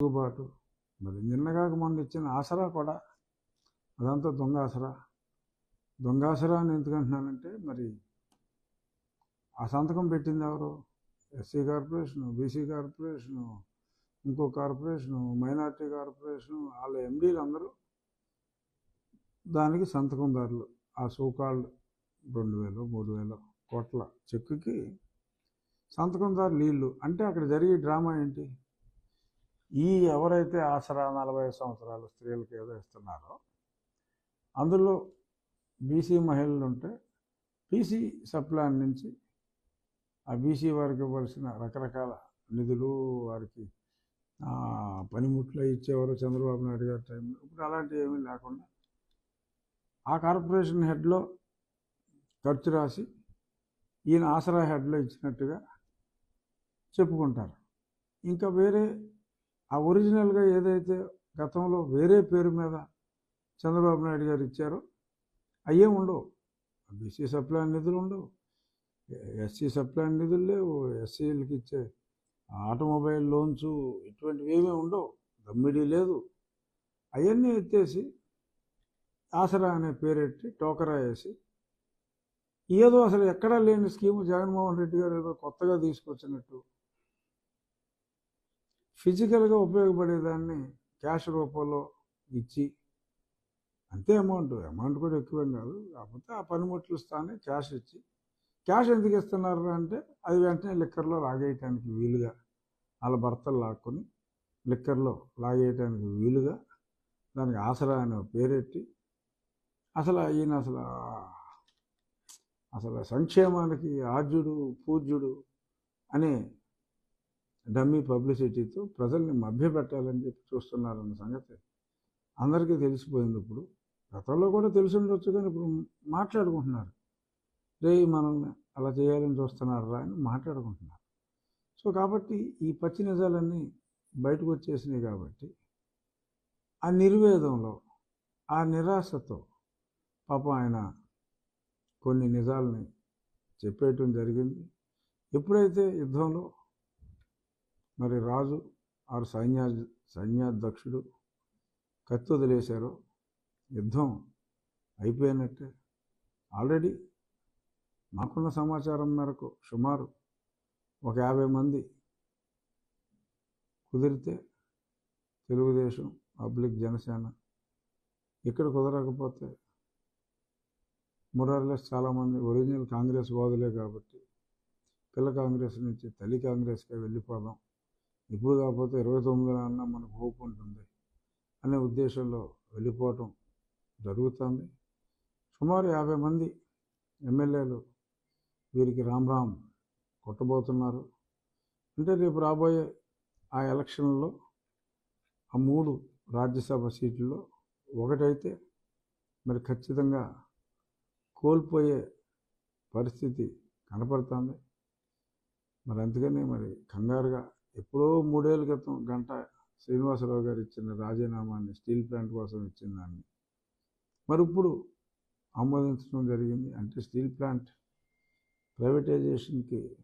తిరుగుబాటు మరి నిన్నగాక మొన్న ఇచ్చిన ఆసరా కూడా అదంతా దొంగ ఆసరా దొంగ ఆసరా అని ఎందుకంటున్నానంటే మరి ఆ సంతకం పెట్టింది ఎవరు? ఎస్సీ కార్పొరేషను బీసీ కార్పొరేషను ఇంకో కార్పొరేషను మైనార్టీ కార్పొరేషను వాళ్ళ ఎండీలు అందరూ దానికి సంతకందారులు ఆ సోకాళ్ళు రెండు వేలు మూడు వేలు కోట్ల చెక్కుకి సంతకందారులు వీళ్ళు. అంటే అక్కడ జరిగే డ్రామా ఏంటి? ఈ ఎవరైతే ఆసరా నలభై సంవత్సరాల స్త్రీలకు ఏదో ఇస్తున్నారో అందులో బీసీ మహిళలు ఉంటే పీసీ సప్లాన్ నుంచి ఆ బీసీ వారికి ఇవ్వాల్సిన రకరకాల నిధులు వారికి పనిముట్లు ఇచ్చేవారు చంద్రబాబు నాయుడు గారి టైంలో. ఇప్పుడు అలాంటివి ఏమీ లేకుండా ఆ కార్పొరేషన్ హెడ్లో ఖర్చు రాసి ఈయన ఆసరా హెడ్లో ఇచ్చినట్టుగా చెప్పుకుంటారు. ఇంకా వేరే ఆ ఒరిజినల్గా ఏదైతే గతంలో వేరే పేరు మీద చంద్రబాబు నాయుడు గారు ఇచ్చారో అయ్యే ఉండవు. బీసీ సప్లై నిధులు ఉండవు. ఎస్సీ సప్లై నిధులు లేవు. ఎస్సీలకి ఇచ్చే ఆటోమొబైల్ లోన్స్ ఇటువంటివి ఏమీ ఉండవు. దమ్మిడీ లేదు. అవన్నీ ఎత్తేసి ఆసరా అనే పేరెట్టి టోకరా వేసి ఏదో అసలు ఎక్కడా లేని స్కీము జగన్మోహన్ రెడ్డి గారు ఏదో కొత్తగా తీసుకొచ్చినట్టు ఫిజికల్గా ఉపయోగపడేదాన్ని క్యాష్ రూపంలో ఇచ్చి అంతే అమౌంట్. అమౌంట్ కూడా ఎక్కువేం కాదు. కాకపోతే ఆ పనిముట్లు స్థానే క్యాష్ ఇచ్చి క్యాష్ ఎందుకు ఇస్తున్నారు అంటే అది వెంటనే లిక్కర్లో లాగేయటానికి వీలుగా వాళ్ళ భర్తలు లాక్కొని లిక్కర్లో లాగేయటానికి వీలుగా దానికి ఆసరా అనే పేరెట్టి అసలు ఈయన అసలు అసలు సంక్షేమానికి ఆర్జుడు పూజ్యుడు అనే డమ్మీ పబ్లిసిటీతో ప్రజల్ని మభ్యపెట్టాలని చెప్పి చూస్తున్నారన్న సంగతి అందరికీ తెలిసిపోయింది ఇప్పుడు. గతంలో కూడా తెలిసి ఉండొచ్చు కానీ ఇప్పుడు మాట్లాడుకుంటున్నారు. రే మనల్ని అలా చేయాలని చూస్తున్నారు రా అని మాట్లాడుకుంటున్నారు. సో కాబట్టి ఈ పచ్చి నిజాలన్నీ బయటకు వచ్చేసినాయి కాబట్టి ఆ నిర్వేదంలో ఆ నిరాశతో పాపం ఆయన కొన్ని నిజాలని చెప్పేయటం జరిగింది. ఎప్పుడైతే యుద్ధంలో మరి రాజు ఆరు సైన్యా సైన్యాధ్యక్షుడు కత్తి వదిలేశారు. యుద్ధం అయిపోయినట్టే. ఆల్రెడీ మాకున్న సమాచారం మేరకు సుమారు ఒక యాభై మంది కుదిరితే తెలుగుదేశం పబ్లిక్ జనసేన ఇక్కడ కుదరకపోతే మురార్లెస్ చాలామంది ఒరిజినల్ కాంగ్రెస్ వాదులే కాబట్టి పిల్ల కాంగ్రెస్ నుంచి తల్లి కాంగ్రెస్కే వెళ్ళిపోదాం. ఇప్పుడు కాకపోతే ఇరవై తొమ్మిదిన అన్న మనకు హోప్ ఉంటుంది అనే ఉద్దేశంలో వెళ్ళిపోవటం జరుగుతుంది. సుమారు యాభై మంది ఎమ్మెల్యేలు వీరికి రామ్ రామ్ కొట్టబోతున్నారు. అంటే రేపు రాబోయే ఆ ఎలక్షన్లో ఆ మూడు రాజ్యసభ సీట్లలో ఒకటైతే మరి ఖచ్చితంగా కోల్పోయే పరిస్థితి కనపడుతుంది. మరి అందుకని మరి కంగారుగా ఎప్పుడో మూడేళ్ళ క్రితం గంట శ్రీనివాసరావు గారు ఇచ్చిన రాజీనామాని స్టీల్ ప్లాంట్ కోసం ఇచ్చిన దాన్ని. మరి ఇప్పుడు ఆమోదించడం జరిగింది. అంటే స్టీల్ ప్లాంట్ ప్రైవేటైజేషన్కి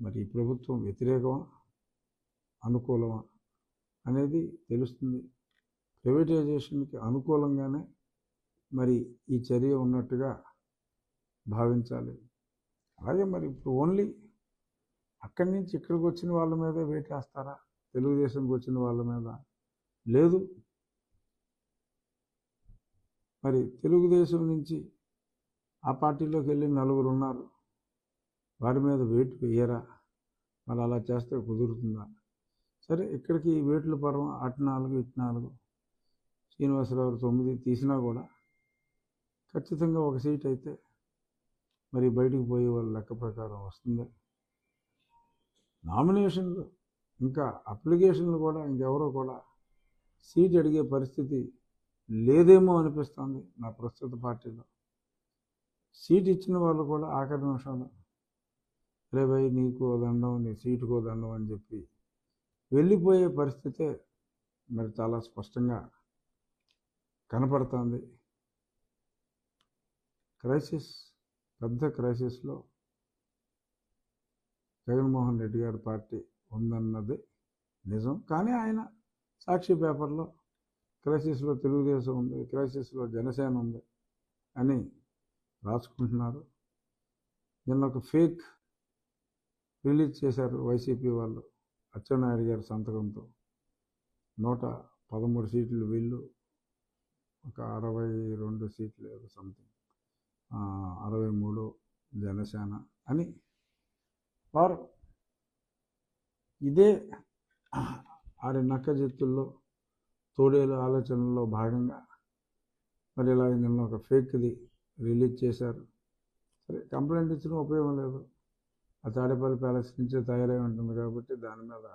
మరి ఈ ప్రభుత్వం వ్యతిరేకమా అనుకూలమా అనేది తెలుస్తుంది. ప్రైవేటైజేషన్కి అనుకూలంగానే మరి ఈ చర్య ఉన్నట్టుగా భావించాలి. అలాగే మరి ఇప్పుడు ఓన్లీ అక్కడి నుంచి ఇక్కడికి వచ్చిన వాళ్ళ మీద వేటేస్తారా తెలుగుదేశంకి వచ్చిన వాళ్ళ మీద? లేదు. మరి తెలుగుదేశం నుంచి ఆ పార్టీలోకి వెళ్ళి నలుగురు ఉన్నారు. వారి మీద వేటు వేయరా? మరి అలా చేస్తే కుదురుతుందా? సరే ఇక్కడికి వేట్ల పర్వం అటు నాలుగు ఇటు నాలుగు. శ్రీనివాసరావు తొమ్మిది తీసినా కూడా ఖచ్చితంగా ఒక సీట్ అయితే మరి బయటికి పోయే వాళ్ళ లెక్క ప్రకారం వస్తుంది. నామినేషన్లు ఇంకా అప్లికేషన్లు కూడా ఇంకెవరో కూడా సీట్ అడిగే పరిస్థితి లేదేమో అనిపిస్తుంది నా ప్రస్తుత పార్టీలో. సీట్ ఇచ్చిన వాళ్ళు కూడా ఆఖరి నిమిషంలో రే భయ్ నీకు దండం నీ సీటుకో దండం అని చెప్పి వెళ్ళిపోయే పరిస్థితే మరి చాలా స్పష్టంగా కనపడుతుంది. క్రైసిస్ పెద్ద క్రైసిస్లో జగన్మోహన్ రెడ్డి గారి పార్టీ ఉందన్నది నిజం. కానీ ఆయన సాక్షి పేపర్లో క్రైసిస్లో తెలుగుదేశం ఉంది క్రైసిస్లో జనసేన ఉంది అని రాసుకుంటున్నారు. నిన్న ఒక ఫేక్ రిలీజ్ చేశారు వైసీపీ వాళ్ళు అచ్చెన్నాయుడు గారి సంతకంతో. నూట పదమూడు సీట్లు వీళ్ళు ఒక అరవై రెండు సీట్లు ఏదో సంథింగ్ అరవై మూడు జనసేన అని వారు ఇదే ఆరి నక్కజత్తుల్లో తోడేలు ఆలోచనలో భాగంగా మరి ఇలా నిన్న ఒక ఫేక్ది రిలీజ్ చేశారు. సరే కంప్లైంట్ ఇచ్చిన ఉపయోగం లేదు. ఆ తాడేపల్లి ప్యాలెస్ నుంచే తయారై ఉంటుంది కాబట్టి దాని మీద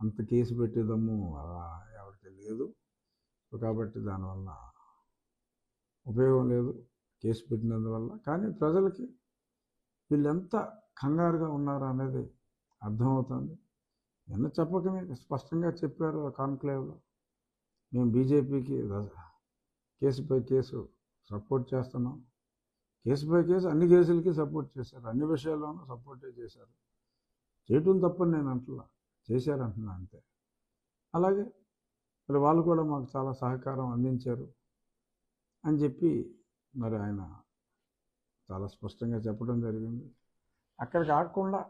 అంత కేసు పెట్టేదమ్ము అలా ఎవరికి లేదు. కాబట్టి దానివల్ల ఉపయోగం లేదు కేసు పెట్టినందువల్ల. కానీ ప్రజలకి వీళ్ళంతా కంగారుగా ఉన్నారు అనేది అర్థమవుతుంది. నిన్న చెప్పకనే స్పష్టంగా చెప్పారు ఆ కాన్క్లేవ్లో. మేము బీజేపీకి కేసుపై కేసు సపోర్ట్ చేస్తున్నాం. కేసుపై కేసు అన్ని కేసులకి సపోర్ట్ చేశారు. అన్ని విషయాల్లోనూ సపోర్టే చేశారు. చేయటం తప్పని నేను అంటున్నా చేశారంటున్నా అంతే. అలాగే మరి వాళ్ళు కూడా మాకు చాలా సహకారం అందించారు అని చెప్పి మరి ఆయన చాలా స్పష్టంగా చెప్పడం జరిగింది. అక్కడికి ఆగకుండా